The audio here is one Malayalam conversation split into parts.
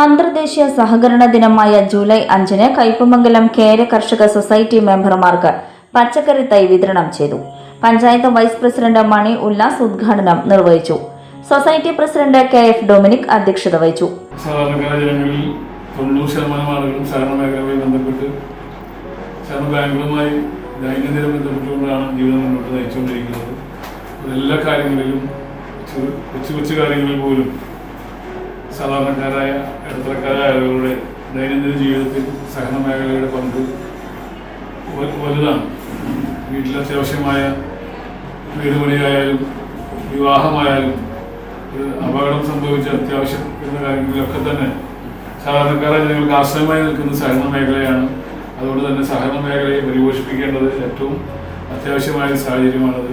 അന്തർദേശീയ സഹകരണ ദിനമായ ജൂലൈ അഞ്ചിന് കയ്പമംഗലം കേര കർഷക സൊസൈറ്റി മെമ്പർമാർക്ക് പച്ചക്കറി തൈ വിതരണം ചെയ്തു. പഞ്ചായത്ത് വൈസ് പ്രസിഡന്റ് മണി ഉല്ലാസ് ഉദ്ഘാടനം നിർവഹിച്ചു. Society president K F Dominic അധ്യക്ഷത വഹിച്ചു. ശതമാനം ആളുകളും ദൈനംദിനം ബന്ധപ്പെട്ടുകൊണ്ടാണ് ജീവിതം മുന്നോട്ട് നയിച്ചുകൊണ്ടിരിക്കുന്നത്. എല്ലാ കാര്യങ്ങളിലും കൊച്ചു കൊച്ചു കാര്യങ്ങളിൽ പോലും സാധാരണക്കാരായ ഇടത്തരക്കാരായ ആളുകളുടെ ദൈനംദിന ജീവിതത്തിൽ സഹന മേഖലയുടെ പങ്ക് വലുതാണ്. വീട്ടിൽ അത്യാവശ്യമായ വീട് പണിയായാലും വിവാഹമായാലും ഒരു അപകടം സംഭവിച്ച അത്യാവശ്യം എന്ന കാര്യങ്ങളിലൊക്കെ തന്നെ സാധാരണക്കാരായ ജനങ്ങൾക്ക് ആശ്രയമായി നിൽക്കുന്ന സഹകരണ മേഖലയാണ്. അതുകൊണ്ട് തന്നെ സഹകരണ മേഖലയെ പരിപോഷിപ്പിക്കേണ്ടത് ഏറ്റവും അത്യാവശ്യമായ സാഹചര്യമാണത്.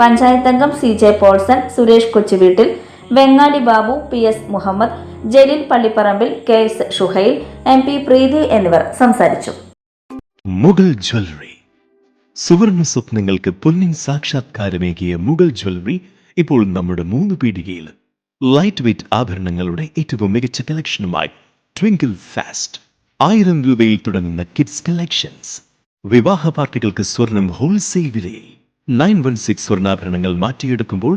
പഞ്ചായത്ത് അംഗം C J Paulson Suresh Kochuveettil Vengali Babu P S Muhammad Jaleel Pallipparambil K S Shuhail M P Preethi എന്നിവർ സംസാരിച്ചു. മുഗൾ ജ്വല്ലറി. സുവർണ സ്വപ്നങ്ങൾക്ക് പൊന്നിൻ സാക്ഷാത്കാരമേകിയ മുഗൾ ജ്വല്ലറി ഇപ്പോൾ നമ്മുടെ മൂന്ന് പീടികയിൽ. ലൈറ്റ് വെയ്റ്റ് ആഭരണങ്ങളുടെ ഏറ്റവും മികച്ച കളക്ഷനുമായി ട്വിങ്കിൾ ഫാസ്റ്റ് ആയിരം രൂപയിൽ തുടങ്ങുന്ന കിഡ്സ് കളക്ഷൻസ് വിവാഹ പാർട്ടികൾക്ക് സ്വർണം ഹോൾസെയിൽ വിലയിൽ. നയൻ വൺ സിക്സ് സ്വർണാഭരണങ്ങൾ മാറ്റിയെടുക്കുമ്പോൾ